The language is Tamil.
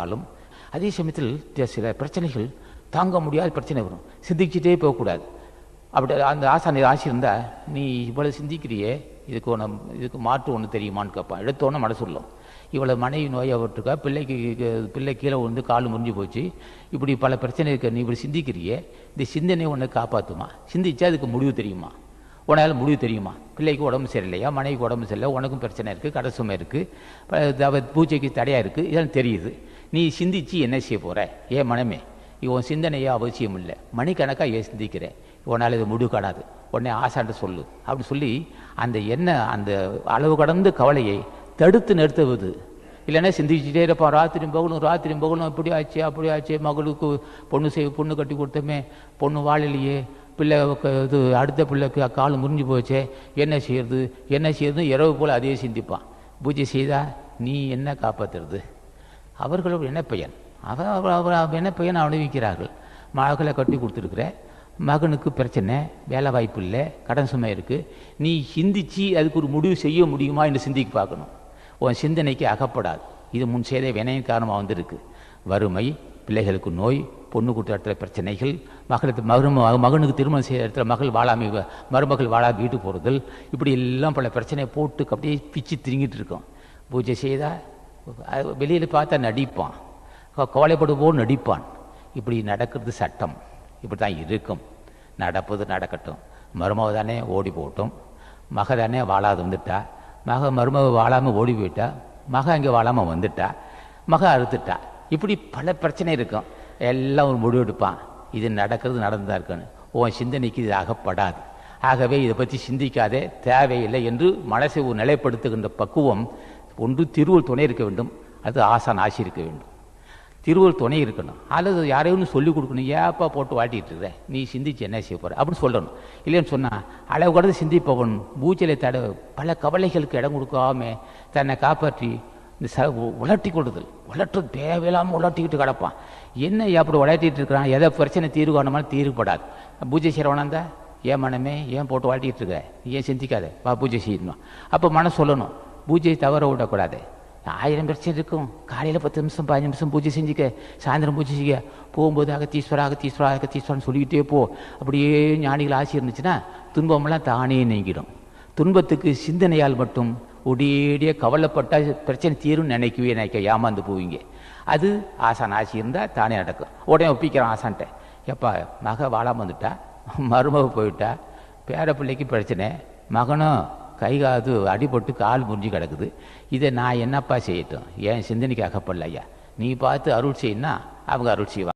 ஆளும் அதே சமயத்தில் சில பிரச்சனைகள் தாங்க முடியாத பிரச்சனை வரும். சிந்திச்சுட்டே போகக்கூடாது. அப்படி அந்த ஆசானியர் ஆசை இருந்தால் நீ இவ்வளோ சிந்திக்கிறியே இதுக்கு ஒன்று இதுக்கு மாற்று ஒன்று தெரியுமான்னு கேட்பான். எடுத்தோன்னே மனசுள்ளோம் இவ்வளோ மனைவி நோயப்பட்டிருக்கா பிள்ளைக்கு பிள்ளை கீழே விழுந்து கால் முறிஞ்சு போச்சு. இப்படி பல பிரச்சனை இருக்க. நீ இப்படி சிந்திக்கிறியே இந்த சிந்தனை உன்னை காப்பாற்றுமா சிந்திச்சா அதுக்கு முடிவு தெரியுமா? உனால் முடிவு தெரியுமா? பிள்ளைக்கு உடம்பு சரியில்லையா? மனைவிக்கு உடம்பு சரியில்லை உனக்கும் பிரச்சனை இருக்குது கடை சுமை இருக்குது பூஜைக்கு தடையாக இருக்குது இதெல்லாம் தெரியுது. நீ சிந்திச்சு என்ன செய்ய போகிற ஏன் மனமே இவன் சிந்தனையே அவசியம் இல்லை மணிக்கணக்காக ஏன் சிந்திக்கிற? உன்னால் இது முடிவு காணாது. உடனே ஆசான்ட்டு சொல்லு. அப்படின்னு சொல்லி அந்த என்ன அந்த அளவு கடந்த கவலையை தடுத்து நிறுத்துவது. இல்லைன்னா சிந்திச்சுட்டே இருப்பான். ராத்திரி பகலும் ராத்திரி பகலும் இப்படி ஆச்சு அப்படி ஆச்சு. மகளுக்கு பொண்ணு செய் பொண்ணு கட்டி கொடுத்தமே பொண்ணு வாழலையே. பிள்ளை க- இது அடுத்த பிள்ளைக்கு கால் முறிஞ்சு போச்சே. என்ன செய்யறது? என்ன செய்யறதுன்னு இரவு போல் அதையே சிந்திப்பான். பூஜை செய்தா நீ என்ன காப்பாற்றுறது அவர்களுடைய என்ன பையன் அவ அவ- அவ என்ன பையன் அனுபவிக்கிறார்கள்? மகளை கட்டி கொடுத்துருக்குற மகனுக்கு பிரச்சனை வேலை வாய்ப்பு இல்லை கடன் சுமை இருக்குது நீ சிந்திச்சு அதுக்கு ஒரு முடிவு செய்ய முடியுமா என்று சிந்திக்க பார்க்கணும். உன் சிந்தனைக்கு அகப்படாது. இது முன் செய்த வினையின் காரணமாக வந்திருக்கு. வறுமை பிள்ளைகளுக்கு நோய் பொண்ணு கொடுத்த இடத்துல பிரச்சனைகள் மகளுக்கு மரும மகனுக்கு திருமணம் செய்கிற இடத்துல மகள் வாழாமை மருமகள் வாழா வீட்டுக்கு போகிறதல் இப்படி எல்லாம் பல பிரச்சனையை போட்டு அப்படியே பிச்சு திரிங்கிட்டு இருக்கோம். பூஜை செய்தால் வெளியில் பார்த்தா நடிப்பான். க- கவலைப்படுவோம் நடிப்பான். இப்படி நடக்கிறது சட்டம். இப்படி தான் இருக்கும். நடப்பது நடக்கட்டும். மருமக தானே ஓடி போகட்டும். மக தானே வாழாது வந்துட்டா. மக மருமக வாழாமல் ஓடி போயிட்டா. மக அங்கே வாழாமல் வந்துட்டா. மக அறுத்துட்டா. இப்படி பல பிரச்சனை இருக்கும். எல்லாம் ஒரு முடிவு எடுப்பான். இது நடக்கிறது நடந்தா இருக்குன்னு உன் சிந்தனைக்கு இது அகப்படாது. ஆகவே இதை பற்றி சிந்திக்காதே. தேவையில்லை என்று மனசை ஒரு நிலைப்படுத்துகின்ற பக்குவம் ஒன்று திருவள் துணை இருக்க வேண்டும் அது ஆசான் ஆசி இருக்க வேண்டும். திருவள் துணை இருக்கணும். அல்லது யாரையும் சொல்லி கொடுக்கணும் ஏப்பா போட்டு வாட்டிகிட்டு இருக்கிற நீ சிந்திச்சு என்ன செய்ய போகிற அப்படின்னு சொல்லணும். இல்லைன்னு சொன்னால் அளவு கடந்து சிந்திப்பவன் பூச்சலை தட பல கவலைகளுக்கு இடம் கொடுக்காம தன்னை காப்பாற்றி இந்த ச உலட்டி கொடுதல் உலட்டு தேவையில்லாமல் உலட்டிக்கிட்டு கிடப்பான். என்ன அப்படி உலட்டிகிட்டு இருக்கிறான்? எதை பிரச்சனை தீர்வு காணமாலும் தீர்வுபடாது. பூஜை செய்கிறவனா ஏன் மனமே ஏன் போட்டு வாழ்த்திட்டு இருக்க? ஏன் சிந்திக்காத? வா பூஜை செய்யணும். அப்போ மனம் சொல்லணும். பூஜையை தவற விடக்கூடாது. ஆயிரம் பிரச்சனை இருக்கும். காலையில் பத்து நிமிஷம் பதினஞ்சு நிமிஷம் பூஜை செஞ்சுக்க சாயந்தரம் பூஜை செய்ய போகும்போது அகத்தீஸ்வரா அகத்தீஸ்வரா அகத்தீஸ்வரன் சொல்லிக்கிட்டே போ. அப்படியே ஞானிகள் ஆசி இருந்துச்சுன்னா துன்பமெல்லாம் தானே நீங்கிடும். துன்பத்துக்கு சிந்தனையால் மட்டும் ஒடியேடிய கவலைப்பட்டால் பிரச்சனை தீரும் நினைக்கவே நினைக்க ஏமாந்து போவீங்க. அது ஆசான் ஆசி இருந்தால் தானே நடக்கும். உடனே ஒப்பிக்கிறான் ஆசான்ட்ட. எப்பா மக வாழாம வந்துட்டா? மருமக போயிட்டா பேர பிள்ளைக்கு பிரச்சனை. மகனும் கை காது அடிபட்டு கால் முறிஞ்சு கிடக்குது. இதை நான் என்னப்பா செய்யட்டும்? என் சிந்தனைக்கு அகப்படல ஐயா நீ பார்த்து அருள் செய்யினா அவங்க அருள் செய்வாங்க.